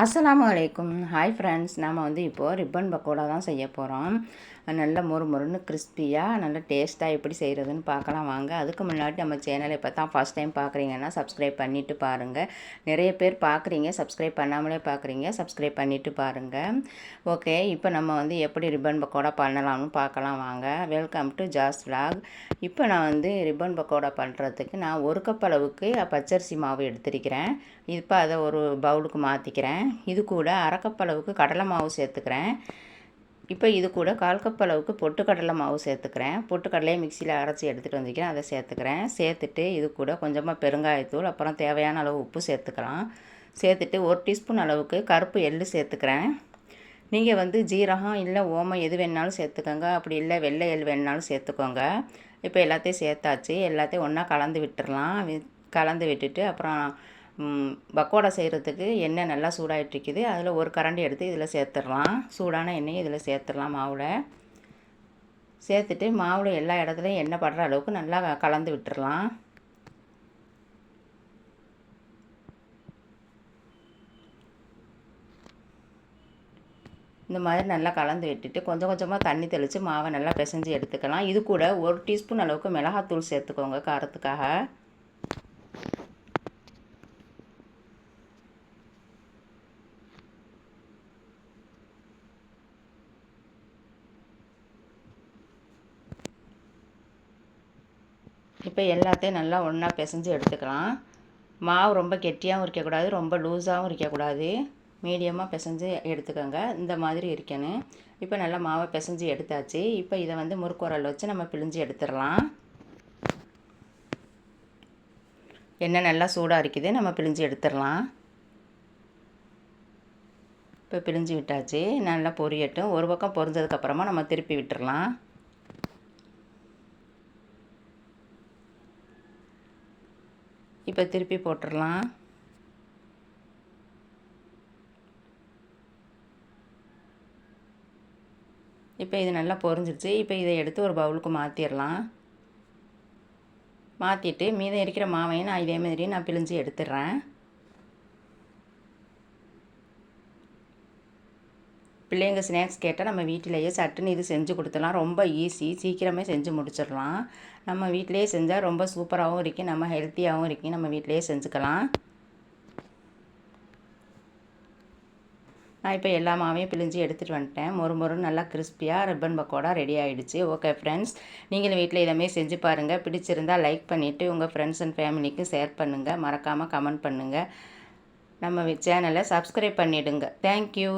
அஸ்லாம் வலைக்கும் hi friends நாம் வந்து இப்போது ரிப்பன் பக்கோடா தான் செய்ய போகிறோம் நல்ல மொறு மொறுன்னு கிறிஸ்பியாக நல்ல டேஸ்ட்டாக எப்படி செய்கிறதுன்னு பார்க்கலாம் வாங்க. அதுக்கு முன்னாடி நம்ம சேனலை இப்போ தான் ஃபஸ்ட் டைம் பார்க்குறீங்கன்னா சப்ஸ்கிரைப் பண்ணிவிட்டு பாருங்கள் நிறைய பேர் பார்க்குறீங்க சப்ஸ்கிரைப் பண்ணாமலே பார்க்குறீங்க சப்ஸ்கிரைப் பண்ணிவிட்டு பாருங்கள் ஓகே இப்போ நம்ம வந்து எப்படி ரிப்பன் பக்கோடா பண்ணலாம்னு பார்க்கலாம் வாங்க. வெல்கம் டு ஜாஸ் விலாக் இப்போ நான் வந்து ரிப்பன் பக்கோடா பண்ணுறதுக்கு நான் ஒரு கப் அளவுக்கு பச்சரிசி மாவு எடுத்திருக்கிறேன். இப்போ அதை ஒரு பவுலுக்கு மாற்றிக்கிறேன் இது கூட அரைக்கப்பளவுக்கு கடலை மாவு சேர்த்துக்கிறேன். இப்போ இது கூட கால் கப் அளவுக்கு பொட்டுக்கடலை மாவு சேர்த்துக்கிறேன். பொட்டுக்கடலையை மிக்சியில் அரைச்சி எடுத்துகிட்டு வந்திருக்கேன் அதை சேர்த்துக்கிறேன். சேர்த்துட்டு இது கூட கொஞ்சமாக பெருங்காயத்தூள் அப்புறம் தேவையான அளவு உப்பு சேர்த்துக்கலாம். சேர்த்துட்டு ஒரு டீஸ்பூன் அளவுக்கு கருப்பு எள்ளு சேர்த்துக்கிறேன். நீங்கள் வந்து ஜீரகம் இல்லை ஓமம் எது வேணாலும் சேர்த்துக்கோங்க. அப்படி இல்லை வெள்ளை எள் வேணாலும் சேர்த்துக்கோங்க. இப்போ எல்லாத்தையும் சேர்த்தாச்சு. எல்லாத்தையும் ஒன்றா கலந்து விட்டுடலாம் கலந்து விட்டுட்டு அப்புறம் பக்கோடா செய்கிறதுக்கு எண்ணெய் நல்லா சூடாகிட்டு அதில் ஒரு கரண்டி எடுத்து இதில் சேர்த்துடலாம். சூடான எண்ணெயை இதில் சேர்த்துடலாம் மாவில். சேர்த்துட்டு மாவில் எல்லா இடத்துலையும் எண்ணெய் படுற அளவுக்கு நல்லா கலந்து விட்டுடலாம் இந்த மாதிரி நல்லா கலந்து விட்டுட்டு கொஞ்சம் கொஞ்சமாக தண்ணி தெளித்து மாவை நல்லா பிசைஞ்சு எடுத்துக்கலாம். இது கூட ஒரு டீஸ்பூன் அளவுக்கு மிளகாத்தூள் சேர்த்துக்கோங்க காரத்துக்காக. இப்போ எல்லாத்தையும் நல்லா ஒன்றா பிசைஞ்சு எடுத்துக்கலாம். மாவு ரொம்ப கெட்டியாகவும் இருக்கக்கூடாது ரொம்ப லூஸாகவும் இருக்கக்கூடாது. மீடியமாக பிசைஞ்சு எடுத்துக்கோங்க. இந்த மாதிரி இருக்கணும். இப்போ நல்லா மாவை பிசைஞ்சு எடுத்தாச்சு. இப்போ இதை வந்து முறுக்குரல் வச்சு நம்ம பிழிஞ்சு எடுத்துடலாம். எண்ணெய் நல்லா சூடாக இருக்குது. நம்ம பிழிஞ்சு எடுத்துடலாம். இப்போ பிழிஞ்சு விட்டாச்சு. நல்லா பொரியட்டும். ஒரு பக்கம் பொரிஞ்சதுக்கப்புறமா நம்ம திருப்பி விட்டுடலாம். இப்போ திருப்பி போட்டுடலாம். இப்போ இது நல்லா பொரிஞ்சிருச்சு. இப்போ இதை எடுத்து ஒரு பவுலுக்கு மாற்றிடலாம் மாற்றிட்டு மீதம் இருக்கிற மாவையும் நான் இதே மாதிரி நான் பிழிஞ்சு எடுத்துடுறேன். பிள்ளைங்க ஸ்நாக்ஸ் கேட்டால் நம்ம வீட்டிலேயே சட்டுன்னு இது செஞ்சு கொடுத்துடலாம். ரொம்ப ஈஸி. சீக்கிரமே செஞ்சு முடிச்சிடலாம். நம்ம வீட்டிலேயே செஞ்சால் ரொம்ப சூப்பராகவும் இருக்கும் நம்ம ஹெல்த்தியாகவும் இருக்கும் நம்ம வீட்டிலேயே செஞ்சுக்கலாம். நான் இப்போ எல்லா மாவையும் பிழிஞ்சு எடுத்துகிட்டு வந்துட்டேன். மொறு மொறு நல்லா கிறிஸ்பியாக ரிப்பன் பக்கோடா ரெடி ஆகிடுச்சு ஓகே ஃப்ரெண்ட்ஸ் நீங்களும் வீட்டில் எல்லாமே செஞ்சு பாருங்கள் பிடிச்சிருந்தால் லைக் பண்ணிவிட்டு உங்கள் ஃப்ரெண்ட்ஸ் அண்ட் ஃபேமிலிக்கும் ஷேர் பண்ணுங்கள் மறக்காமல் கமெண்ட் பண்ணுங்கள் நம்ம சேனலை சப்ஸ்கிரைப் பண்ணிவிடுங்க தேங்க்யூ.